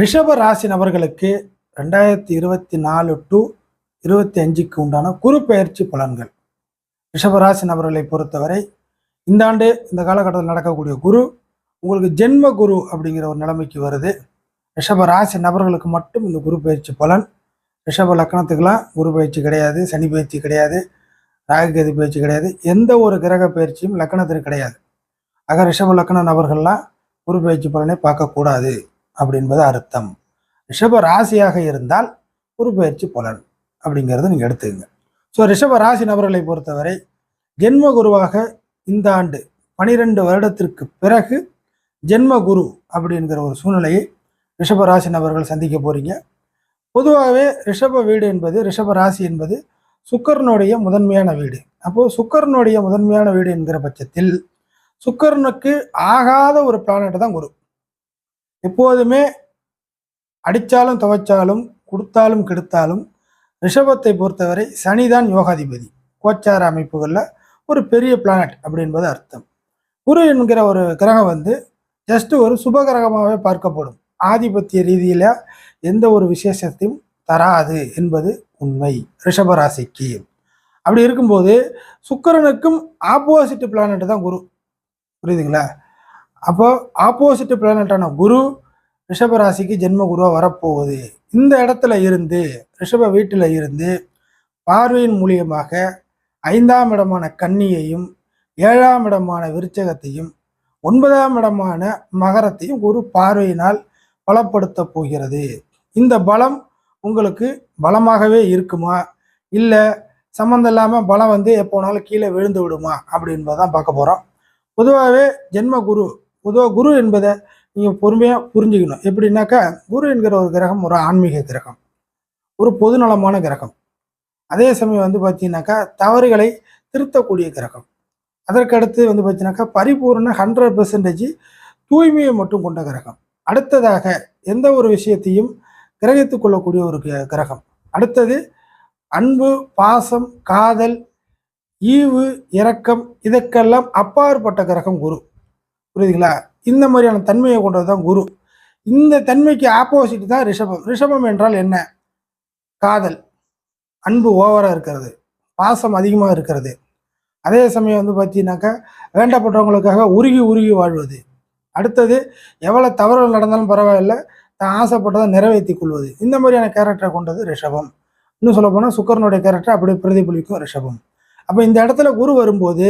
ரிஷப ராசி நபர்களுக்கு ரெண்டாயிரத்தி இருபத்தி நாலு டு இருபத்தி அஞ்சுக்கு உண்டான குரு பலன்கள். ரிஷபராசி நபர்களை பொறுத்தவரை இந்த ஆண்டு இந்த காலகட்டத்தில் நடக்கக்கூடிய குரு உங்களுக்கு ஜென்ம குரு அப்படிங்கிற ஒரு நிலைமைக்கு வருது. ரிஷப ராசி நபர்களுக்கு மட்டும் இந்த குரு பயிற்சி பலன். ரிஷப லக்கணத்துக்கெல்லாம் குரு பயிற்சி கிடையாது சனி பயிற்சி கிடையாது ராகுகதி பயிற்சி கிடையாது. எந்த ஒரு கிரக பயிற்சியும் லக்கணத்திற்கு கிடையாது. ஆக ரிஷப லக்கண நபர்கள்லாம் குரு பயிற்சி பலனை பார்க்கக்கூடாது. அப்படின்பது அர்த்தம். ரிஷப ராசியாக இருந்தால் குரு பயிற்சி புலன் அப்படிங்கிறத நீங்கள் எடுத்துக்கங்க. ஸோ ரிஷப ராசி நபர்களை பொறுத்தவரை ஜென்ம குருவாக இந்த ஆண்டு பனிரெண்டு வருடத்திற்கு பிறகு ஜென்ம குரு அப்படிங்கிற ஒரு சூழ்நிலையை ரிஷப ராசி நபர்கள் சந்திக்க போகிறீங்க பொதுவாகவே ரிஷப வீடு என்பது ரிஷப ராசி என்பது சுக்கரனுடைய முதன்மையான வீடு. அப்போது சுக்கரனுடைய முதன்மையான வீடு என்கிற பட்சத்தில் சுக்கரனுக்கு ஆகாத ஒரு பிளானட் தான் குரு. எப்போதுமே அடித்தாலும் துவைச்சாலும் கொடுத்தாலும் கெடுத்தாலும் ரிஷபத்தை பொறுத்தவரை சனிதான் யோகாதிபதி. கோச்சார அமைப்புகளில் ஒரு பெரிய பிளானட் அப்படின்பது அர்த்தம். குரு என்கிற ஒரு கிரகம் வந்து ஜஸ்ட் ஒரு சுப கிரகமாகவே பார்க்கப்படும். ஆதிபத்திய ரீதியில் எந்த ஒரு விசேஷத்தையும் தராது என்பது உண்மை. ரிஷபராசிக்கு அப்படி இருக்கும்போது சுக்கிரனுக்கும் ஆப்போசிட் பிளானட் தான் குரு. புரியுதுங்களா? அப்போ ஆப்போசிட் பிளானட்டான குரு ரிஷபராசிக்கு ஜென்ம குருவா வரப்போகுது. இந்த இடத்துல இருந்து ரிஷப வீட்டில் இருந்து பார்வையின் மூலியமாக ஐந்தாம் இடமான கன்னியையும் ஏழாம் இடமான விருச்சகத்தையும் ஒன்பதாம் இடமான மகரத்தையும் குரு பார்வையினால் பலப்படுத்த போகிறது. இந்த பலம் உங்களுக்கு பலமாகவே இருக்குமா? இல்லை சம்மந்தம் இல்லாமல் பலம் வந்து எப்போனாலும் கீழே விழுந்து விடுமா? அப்படின்றதான் பார்க்க போகிறோம் பொதுவாகவே ஜென்ம குரு பொதுவாக குரு என்பதை நீங்கள் பொறுமையாக புரிஞ்சுக்கணும். எப்படின்னாக்கா குரு என்கிற ஒரு கிரகம் ஒரு ஆன்மீக கிரகம். ஒரு பொதுநலமான கிரகம். அதே சமயம் வந்து பார்த்தீங்கன்னாக்கா தவறுகளை திருத்தக்கூடிய கிரகம். அதற்கடுத்து வந்து பார்த்தீங்கன்னாக்கா பரிபூர்ண ஹண்ட்ரட் பெர்சன்டேஜ் தூய்மையை மட்டும் கொண்ட கிரகம். அடுத்ததாக எந்த ஒரு விஷயத்தையும் கிரகித்து கொள்ளக்கூடிய ஒரு கிரகம். அடுத்தது அன்பு பாசம் காதல் ஈவு இரக்கம் இதற்கெல்லாம் அப்பாற்பட்ட கிரகம் குரு. புரியுதுங்களா? இந்த மாதிரியான தன்மையை கொண்டது தான் குரு. இந்த தன்மைக்கு ஆப்போசிட் தான் ரிஷபம். ரிஷபம் என்றால் என்ன? காதல். அன்பு ஓவராக இருக்கிறது. பாசம் அதிகமாக இருக்கிறது. அதே சமயம் வந்து பார்த்தீங்கன்னாக்கா வேண்டப்பட்டவங்களுக்காக உருகி உருகி வாழ்வது. அடுத்தது எவ்வளோ தவறுகள் நடந்தாலும் பரவாயில்ல தான் ஆசைப்பட்டதை நிறைவேற்றி கொள்வது. இந்த மாதிரியான கேரக்டரை கொண்டது ரிஷபம். இன்னும் சொல்ல போனால் சுக்கரனுடைய கேரக்டர் அப்படியே பிரதிபலிக்கும் ரிஷபம். அப்போ இந்த இடத்துல குரு வரும்போது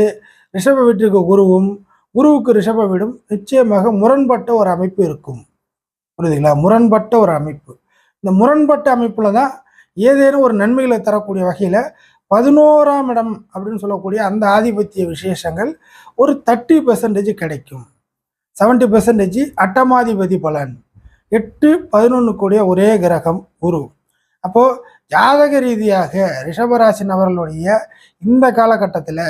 ரிஷப வீட்டிற்கு குருவும் குருவுக்கு ரிஷப வீடும் நிச்சயமாக முரண்பட்ட ஒரு அமைப்பு இருக்கும். புரியுதுங்களா? முரண்பட்ட ஒரு அமைப்பு. இந்த முரண்பட்ட அமைப்பில் தான் ஏதேனும் ஒரு நன்மைகளை தரக்கூடிய வகையில் பதினோராம் இடம் அப்படின்னு சொல்லக்கூடிய அந்த ஆதிபத்திய விசேஷங்கள் ஒரு தேர்ட்டி பெர்சன்டேஜ் கிடைக்கும். செவன்டி பெர்சன்டேஜ் அட்டமாதிபதி பலன். எட்டு பதினொன்று கூடிய ஒரே கிரகம் குரு. அப்போது ஜாதக ரீதியாக ரிஷபராசி நபர்களுடைய இந்த காலகட்டத்தில்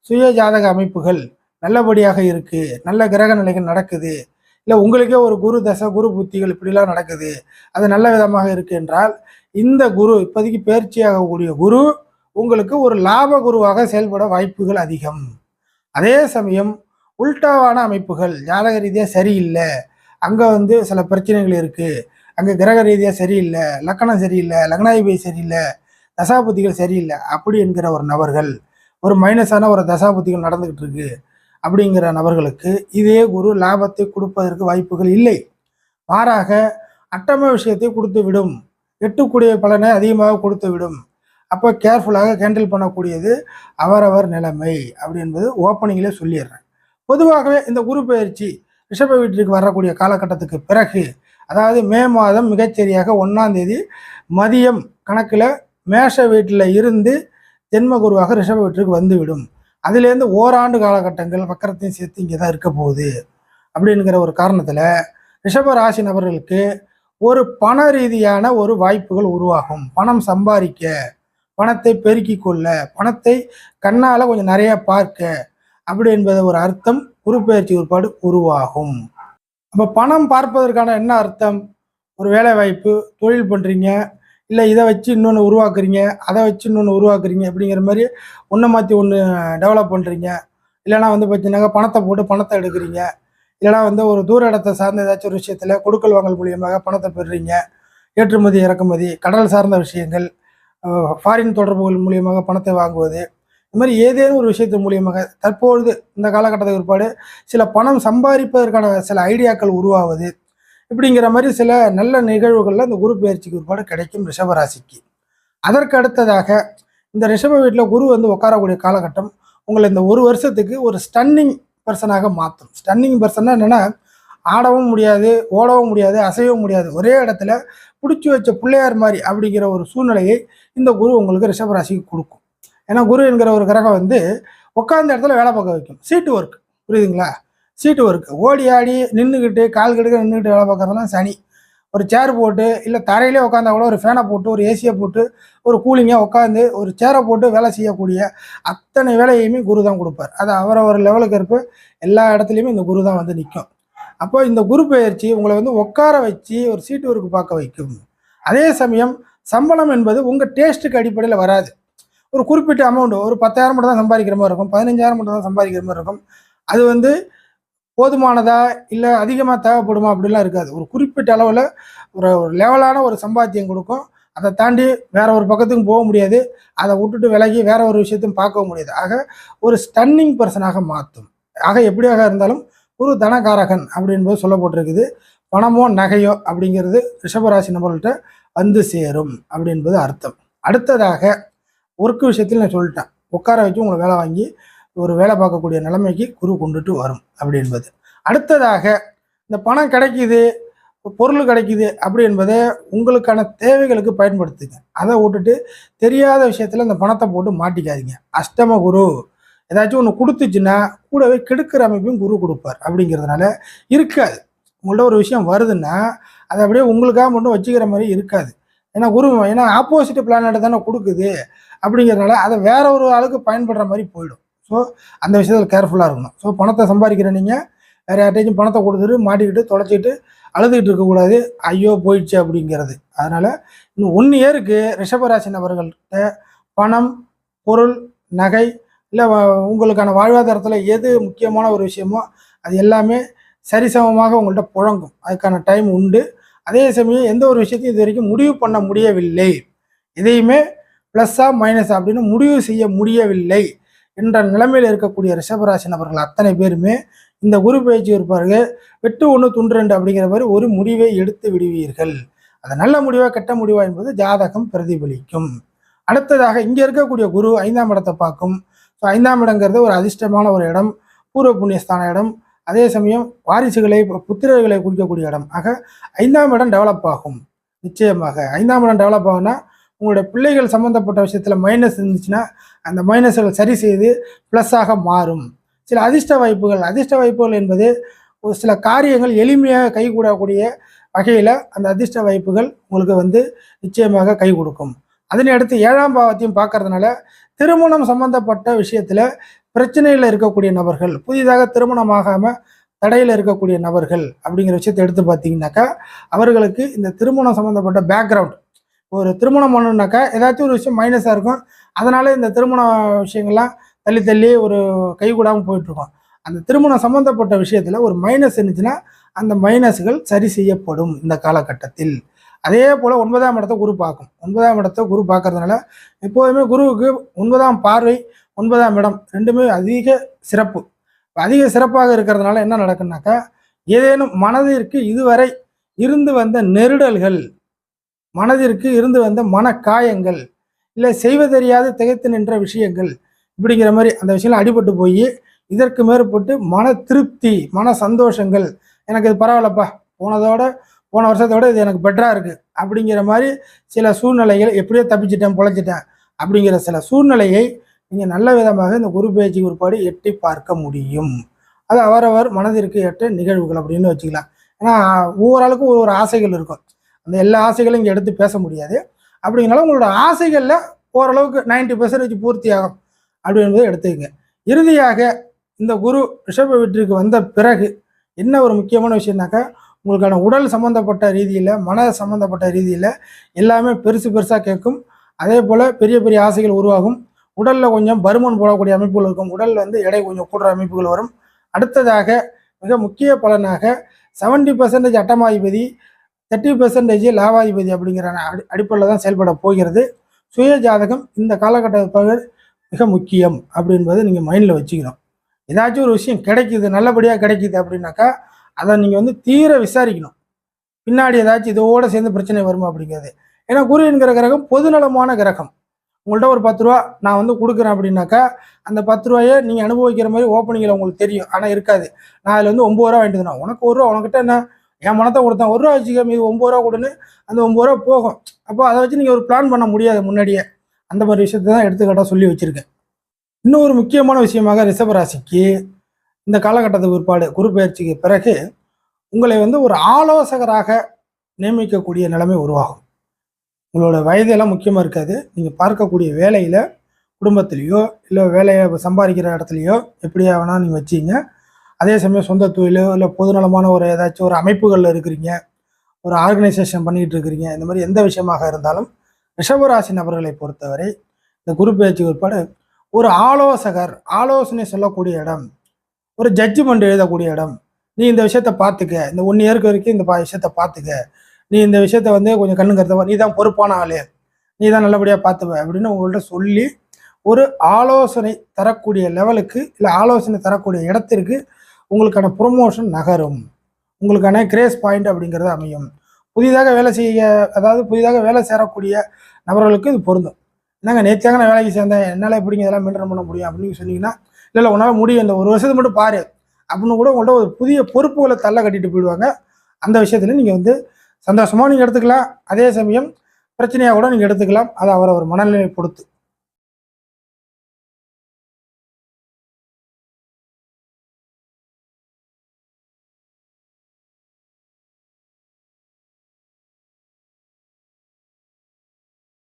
சுய ஜாதக அமைப்புகள் நல்லபடியாக இருக்குது நல்ல கிரக நிலைகள் நடக்குது இல்லை உங்களுக்கே ஒரு குரு தசை குரு புத்திகள் இப்படிலாம் நடக்குது அது நல்ல விதமாக இருக்கு என்றால் இந்த குரு இப்போதைக்கு பயிற்சியாகக்கூடிய குரு உங்களுக்கு ஒரு லாப குருவாக செயல்பட வாய்ப்புகள் அதிகம். அதே சமயம் உல்டாவான அமைப்புகள் ஜாதக ரீதியாக சரியில்லை அங்கே வந்து சில பிரச்சனைகள் இருக்குது அங்கே கிரக ரீதியாக சரியில்லை லக்கணம் சரியில்லை லக்னாதிபதி சரியில்லை தசாபுத்திகள் சரியில்லை அப்படி என்கிற ஒரு நபர்கள் ஒரு மைனஸான ஒரு தசாபுத்திகள் நடந்துக்கிட்டு இருக்கு. அப்படிங்கிற நபர்களுக்கு இதே குரு லாபத்தை கொடுப்பதற்கு வாய்ப்புகள் இல்லை. மாறாக அட்டம விஷயத்தை கொடுத்து விடும். எட்டுக்கூடிய பலனை அதிகமாக கொடுத்து விடும். அப்போ கேர்ஃபுல்லாக ஹேண்டில் பண்ணக்கூடியது அவரவர் நிலைமை அப்படி என்பது ஓப்பனிங்கிலே சொல்லிடுறேன். பொதுவாகவே இந்த குரு பயிற்சி ரிஷப வீட்டிற்கு வரக்கூடிய காலகட்டத்துக்கு பிறகு அதாவது மே மாதம் மிகச்சரியாக ஒன்றாம் தேதி மதியம் கணக்கில் மேஷ வீட்டில் இருந்து ஜென்ம குருவாக ரிஷப வீட்டிற்கு வந்துவிடும். அதுலேருந்து ஓராண்டு காலகட்டங்கள் வக்கரத்தையும் சேர்த்து இங்கே தான் இருக்க போகுது அப்படிங்கிற ஒரு காரணத்தில் ரிஷப ராசி நபர்களுக்கு ஒரு பண ரீதியான ஒரு வாய்ப்புகள் உருவாகும். பணம் சம்பாதிக்க பணத்தை பெருக்கிக் கொள்ள பணத்தை கண்ணால் கொஞ்சம் நிறைய பார்க்க அப்படி என்பது ஒரு அர்த்தம் உருப்பெயர்ச்சி உட்பாடு உருவாகும். அப்போ பணம் பார்ப்பதற்கான என்ன அர்த்தம்? ஒரு வேலை வாய்ப்பு தொழில் பண்ணுறீங்க இல்லை இதை வச்சு இன்னொன்று உருவாக்குறீங்க அதை வச்சு இன்னொன்று உருவாக்குறீங்க அப்படிங்கிற மாதிரி ஒன்றை மாற்றி ஒன்று டெவலப் பண்ணுறீங்க இல்லைன்னா வந்து பார்த்தீங்கன்னாக்கா பணத்தை போட்டு பணத்தை எடுக்கிறீங்க. இல்லைனா வந்து ஒரு தூர இடத்தை சார்ந்த ஏதாச்சும் ஒரு விஷயத்தில் கொடுக்கல் வாங்கல் மூலியமாக பணத்தை பெறுறீங்க. ஏற்றுமதி இறக்குமதி கடல் சார்ந்த விஷயங்கள் ஃபாரின் தொடர்புகள் மூலியமாக பணத்தை வாங்குவது. இந்த மாதிரி ஏதேனும் ஒரு விஷயத்தின் மூலியமாக தற்பொழுது இந்த காலகட்டத்துக்கு பிற்பாடு சில பணம் சம்பாதிப்பதற்கான சில ஐடியாக்கள் உருவாவது. இப்படிங்கிற மாதிரி சில நல்ல நிகழ்வுகளில் இந்த குரு பயிற்சிக்கு ஒருபாடு கிடைக்கும் ரிஷபராசிக்கு. அதற்கு அடுத்ததாக இந்த ரிஷப வீட்டில் குரு வந்து உட்காரக்கூடிய காலகட்டம் உங்களை இந்த ஒரு வருஷத்துக்கு ஒரு ஸ்டன்னிங் பர்சனாக மாற்றும் ஸ்டன்னிங் பர்சன்னா என்னென்னா ஆடவும் முடியாது ஓடவும் முடியாது அசையவும் முடியாது. ஒரே இடத்துல பிடிச்சி வச்ச பிள்ளையார் மாதிரி அப்படிங்கிற ஒரு சூழ்நிலையை இந்த குரு உங்களுக்கு ரிஷபராசிக்கு கொடுக்கும். ஏன்னா குரு என்கிற ஒரு கிரகம் வந்து உட்காந்த இடத்துல வேலை பார்க்க வைக்கும். சீட்டு ஒர்க் புரியுதுங்களா? சீட்டு ஒர்க். ஓடி ஆடி நின்றுக்கிட்டு கால் கெடுக்க நின்றுக்கிட்டு வேலை பார்க்குறதுலாம் சனி. ஒரு சேர் போட்டு இல்லை தரையிலே உட்காந்தா கூட ஒரு ஃபேனை போட்டு ஒரு ஏசியை போட்டு ஒரு கூலிங்காக உட்காந்து ஒரு சேரை போட்டு வேலை செய்யக்கூடிய அத்தனை வேலையுமே குரு தான் கொடுப்பார். அது அவரவர் லெவலுக்கு இருப்பு எல்லா இடத்துலையுமே இந்த குரு தான் வந்து நிற்கும் அப்போ இந்த குரு பயிற்சி உங்களை வந்து உட்கார வச்சு ஒரு சீட்டு ஒர்க்கு பார்க்க வைக்கும். அதே சமயம் சம்பளம் என்பது உங்கள் டேஸ்ட்டுக்கு அடிப்படையில் வராது. ஒரு குறிப்பிட்ட அமௌண்ட் ஒரு பத்தாயிரம் மட்டும் தான் சம்பாதிக்கிற மாதிரி இருக்கும். பதினஞ்சாயிரம் மட்டும் தான் சம்பாதிக்கிற மாதிரி இருக்கும். அது வந்து போதுமானதா இல்லை அதிகமாக தேவைப்படுமா அப்படிலாம் இருக்காது. ஒரு குறிப்பிட்ட அளவில் ஒரு ஒரு லெவலான ஒரு சம்பாத்தியம் கொடுக்கும். அதை தாண்டி வேற ஒரு பக்கத்துக்கும் போக முடியாது. அதை விட்டுட்டு விலகி வேற ஒரு விஷயத்தையும் பார்க்கவும் முடியாது. ஆக ஒரு ஸ்டன்னிங் பர்சனாக மாற்றும். ஆக எப்படியாக இருந்தாலும் குரு தனகாரகன் அப்படின்போது சொல்லப்பட்டிருக்குது. பணமோ நகையோ அப்படிங்கிறது ரிஷபராசி நபர்கள்ட்ட வந்து சேரும் அப்படின்பது அர்த்தம். அடுத்ததாக ஒர்க் விஷயத்தில் நான் சொல்லிட்டேன். உட்கார வச்சு உங்களை வேலை வாங்கி ஒரு வேலை பார்க்கக்கூடிய நிலைமைக்கு குரு கொண்டுட்டு வரும் அப்படி என்பது. அடுத்ததாக இந்த பணம் கிடைக்குது பொருள் கிடைக்குது அப்படி என்பதை உங்களுக்கான தேவைகளுக்கு பயன்படுத்துங்க. அதை விட்டுட்டு தெரியாத விஷயத்தில் இந்த பணத்தை போட்டு மாட்டிக்காதீங்க. அஷ்டம குரு ஏதாச்சும் ஒன்று கொடுத்துச்சுன்னா கூடவே கெடுக்கிற அமைப்பையும் குரு கொடுப்பார் அப்படிங்கிறதுனால இருக்காது. உங்கள்ட்ட ஒரு விஷயம் வருதுன்னா அதை அப்படியே உங்களுக்காக மட்டும் வச்சுக்கிற மாதிரி இருக்காது. ஏன்னா குரு ஏன்னா ஆப்போசிட் பிளானட் தானே கொடுக்குது அப்படிங்கிறதுனால அதை வேற ஒரு ஆளுக்கு பயன்படுற மாதிரி போயிடும். ஸோ அந்த விஷயத்தில் கேர்ஃபுல்லாக இருக்கணும். ஸோ பணத்தை சம்பாதிக்கிற நீங்கள் வேறு யார்ட்டையும் பணத்தை கொடுத்துட்டு மாட்டிக்கிட்டு தொலைச்சிட்டு அழுதுகிட்டு இருக்கக்கூடாது. ஐயோ போயிடுச்சு அப்படிங்கிறது. அதனால் இன்னும் ஒன் இயருக்கு ரிஷபராசி நபர்கள்ட்ட பணம் பொருள் நகை இல்லை உங்களுக்கான வாழ்வாதாரத்தில் எது முக்கியமான ஒரு விஷயமோ அது எல்லாமே சரிசமமாக உங்கள்கிட்ட புழங்கும். அதுக்கான டைம் உண்டு. அதே சமயம் எந்த ஒரு விஷயத்தையும் இது வரைக்கும் முடிவு பண்ண முடியவில்லை. எதையுமே ப்ளஸ்ஸாக மைனஸ் அப்படின்னு முடிவு செய்ய முடியவில்லை. என்ற நிலைமையில் இருக்கக்கூடிய ரிஷபராசி நபர்கள் அத்தனை பேருமே இந்த குரு பயிற்சி இருப்பார்கள் வெட்டு ஒன்று துண்டு ரெண்டு அப்படிங்கிற மாதிரி ஒரு முடிவை எடுத்து விடுவீர்கள். அது நல்ல முடிவா கெட்ட முடிவா என்பது ஜாதகம் பிரதிபலிக்கும். அடுத்ததாக இங்கே இருக்கக்கூடிய குரு ஐந்தாம் இடத்தை பார்க்கும். ஸோ ஐந்தாம் இடங்கிறது ஒரு அதிர்ஷ்டமான ஒரு இடம் பூர்வ புண்ணியஸ்தான இடம். அதே சமயம் வாரிசுகளை புத்திரர்களை குறிக்கக்கூடிய இடம். ஆக ஐந்தாம் இடம் டெவலப் ஆகும். நிச்சயமாக ஐந்தாம் இடம் டெவலப் ஆகும்னா உங்களுடைய பிள்ளைகள் சம்மந்தப்பட்ட விஷயத்தில் மைனஸ் இருந்துச்சுன்னா அந்த மைனஸ்கள் சரி செய்து ப்ளஸ்ஸாக மாறும். சில அதிர்ஷ்ட வாய்ப்புகள் அதிர்ஷ்ட வாய்ப்புகள் என்பது ஒரு சில காரியங்கள் எளிமையாக கைகூடக்கூடிய வகையில் அந்த அதிர்ஷ்ட வாய்ப்புகள் உங்களுக்கு வந்து நிச்சயமாக கை கொடுக்கும். அதனை அடுத்து ஏழாம் பாவத்தையும் பார்க்கறதுனால திருமணம் சம்பந்தப்பட்ட விஷயத்தில் பிரச்சனையில் இருக்கக்கூடிய நபர்கள் புதிதாக திருமணமாகாமல் தடையில் இருக்கக்கூடிய நபர்கள் அப்படிங்கிற விஷயத்தை எடுத்து பார்த்தீங்கன்னாக்கா அவர்களுக்கு இந்த திருமணம் சம்மந்தப்பட்ட பேக்ரவுண்ட் ஒரு திருமணம் பண்ணணுனாக்கா ஏதாச்சும் ஒரு விஷயம் மைனஸாக இருக்கும். அதனால் இந்த திருமண விஷயங்கள்லாம் தள்ளி தள்ளி ஒரு கை கூடாமல் போயிட்டுருக்கோம். அந்த திருமணம் சம்மந்தப்பட்ட விஷயத்தில் ஒரு மைனஸ் இருந்துச்சுன்னா அந்த மைனஸ்கள் சரி செய்யப்படும் இந்த காலகட்டத்தில். அதே போல் ஒன்பதாம் இடத்த குரு பார்க்கும். ஒன்பதாம் இடத்த குரு பார்க்கறதுனால எப்போதுமே குருவுக்கு ஒன்பதாம் பார்வை ஒன்பதாம் இடம் ரெண்டுமே அதிக சிறப்பு. அதிக சிறப்பாக இருக்கிறதுனால என்ன நடக்குன்னாக்கா ஏதேனும் மனதிற்கு இதுவரை இருந்து வந்த நெருடல்கள் மனதிற்கு இருந்து வந்த மனக்காயங்கள் இல்லை செய்வதறியாது திகைத்து நின்ற விஷயங்கள் இப்படிங்கிற மாதிரி அந்த விஷயம் அடிபட்டு போய் இதற்கு மேற்பட்டு மன திருப்தி மன சந்தோஷங்கள் எனக்கு இது பரவாயில்லப்பா போனதோட போன வருஷத்தோட இது எனக்கு பெட்டராக இருக்குது அப்படிங்கிற மாதிரி சில சூழ்நிலைகள் எப்படியோ தப்பிச்சிட்டேன் பொழைச்சிட்டேன் அப்படிங்கிற சில சூழ்நிலையை நீங்கள் நல்ல விதமாக இந்த குரு பேச்சு உருப்பாடு எட்டி பார்க்க முடியும். அது அவரவர் மனதிற்கு ஏற்ற நிகழ்வுகள் அப்படின்னு வச்சுக்கலாம். ஏன்னா ஒவ்வொரு ஆளுக்கும் ஒவ்வொரு ஒரு ஆசைகள் இருக்கும். அந்த எல்லா ஆசைகளும் இங்கே எடுத்து பேச முடியாது. அப்படிங்கிறனால உங்களோட ஆசைகளில் ஓரளவுக்கு நைன்டி பர்சன்டேஜ் பூர்த்தி ஆகும் அப்படி என்பதை எடுத்துக்கங்க. இறுதியாக இந்த குரு ரிஷப வீட்டிற்கு வந்த பிறகு என்ன ஒரு முக்கியமான விஷயம்னாக்கா உங்களுக்கான உடல் சம்மந்தப்பட்ட ரீதியில் மன சம்மந்தப்பட்ட ரீதியில் எல்லாமே பெருசு பெருசாக கேட்கும். அதே போல் பெரிய பெரிய ஆசைகள் உருவாகும். உடலில் கொஞ்சம் பருமன் போடக்கூடிய அமைப்புகள் இருக்கும். உடலில் வந்து எடை கொஞ்சம் கூடுற அமைப்புகள் வரும். அடுத்ததாக மிக முக்கிய பலனாக செவன்டி பர்சன்டேஜ் அட்டமாதிபதி தேர்ட்டி பர்சன்டேஜ் லாபாதிபதி அப்படிங்கிற அடி அடிப்படையில் தான் செயல்பட போகிறது. சுய ஜாதகம் இந்த காலகட்டத்தில் மிக முக்கியம் அப்படின்றத நீங்கள் மைண்டில் வச்சுக்கணும். ஏதாச்சும் ஒரு விஷயம் கிடைக்குது நல்லபடியாக கிடைக்குது அப்படின்னாக்கா அதை நீங்கள் வந்து தீர விசாரிக்கணும். பின்னாடி ஏதாச்சும் இதோடு சேர்ந்து பிரச்சனை வருமா அப்படிங்கிறது. ஏன்னா குரு என்கிற கிரகம் பொதுநலமான கிரகம். உங்கள்கிட்ட ஒரு பத்து ரூபா நான் வந்து கொடுக்குறேன் அப்படின்னாக்கா அந்த பத்து ரூபாயை நீங்கள் அனுபவிக்கிற மாதிரி ஓப்பனிங்கில் உங்களுக்கு தெரியும். ஆனால் இருக்காது. நான் அதில் வந்து ஒம்பது ரூபா வாங்கிட்டு உனக்கு ஒரு ரூபா உனக்கிட்ட என்ன? என் மனத்தை கொடுத்தேன். ஒரு ரூபா வச்சுக்க மீது ஒம்பது ரூபா கொடுன்னு அந்த ஒம்பது ரூபா போகும். அப்போ அதை வச்சு நீங்கள் ஒரு பிளான் பண்ண முடியாது முன்னாடியே. அந்த மாதிரி விஷயத்தை தான் எடுத்துக்காட்டாக சொல்லி வச்சுருக்கேன். இன்னொரு முக்கியமான விஷயமாக ரிஷபராசிக்கு இந்த காலகட்டத்து பிற்பாடு குரு பயிற்சிக்கு பிறகு உங்களை வந்து ஒரு ஆலோசகராக நியமிக்கக்கூடிய நிலைமை உருவாகும். உங்களோட வயதெல்லாம் முக்கியமாக இருக்காது. நீங்கள் பார்க்கக்கூடிய வேலையில் குடும்பத்துலேயோ இல்லை வேலையை சம்பாதிக்கிற இடத்துலையோ எப்படியா வேணால் நீங்கள் வச்சிங்க. அதே சமயம் சொந்த தொழிலோ இல்லை பொதுநலமான ஒரு ஏதாச்சும் ஒரு அமைப்புகளில் இருக்கிறீங்க ஒரு ஆர்கனைசேஷன் பண்ணிகிட்டு இருக்கிறீங்க இந்த மாதிரி எந்த விஷயமாக இருந்தாலும் ரிஷபராசி நபர்களை பொறுத்தவரை இந்த குரு பயிற்சி உட்பட ஒரு ஆலோசகர் ஆலோசனை சொல்லக்கூடிய இடம் ஒரு ஜட்ஜ்மெண்ட் எழுதக்கூடிய இடம். நீ இந்த விஷயத்த பார்த்துக்க இந்த ஒன் இயருக்கு வரைக்கும் இந்த பா- விஷயத்த பார்த்துக்க. நீ இந்த விஷயத்த வந்து கொஞ்சம் கண்ணு கருத்தவா நீ தான் பொறுப்பான ஆளு. நீ தான் நல்லபடியாக பார்த்துவ அப்படின்னு உங்கள்கிட்ட சொல்லி ஒரு ஆலோசனை தரக்கூடிய லெவலுக்கு இல்லை ஆலோசனை தரக்கூடிய இடத்திற்கு உங்களுக்கான ப்ரொமோஷன் நகரும். உங்களுக்கான கிரேஸ் பாயிண்ட் அப்படிங்கிறது அமையும். புதிதாக வேலை செய்ய அதாவது புதிதாக வேலை சேரக்கூடிய நபர்களுக்கு இது பொருந்தும். என்னங்க நேற்றாக நான் வேலைக்கு சேர்ந்தேன் என்னால் எப்படிங்க இதெல்லாம் மெயின்டைன் பண்ண முடியும் அப்படின்னு சொன்னீங்கன்னா இல்லை இல்லை உன்னால் முடியும். இந்த ஒரு வருஷத்துக்கு மட்டும் பாரு. அப்படின்னு கூட உங்கள்கிட்ட ஒரு புதிய பொறுப்புகளை தள்ள கட்டிட்டு போயிடுவாங்க. அந்த விஷயத்தில் நீங்கள் வந்து சந்தோஷமாக நீங்கள் எடுத்துக்கலாம். அதே சமயம் பிரச்சனையாக கூட நீங்கள் எடுத்துக்கலாம். அது அவரவர் மனநிலையை பொறுத்து.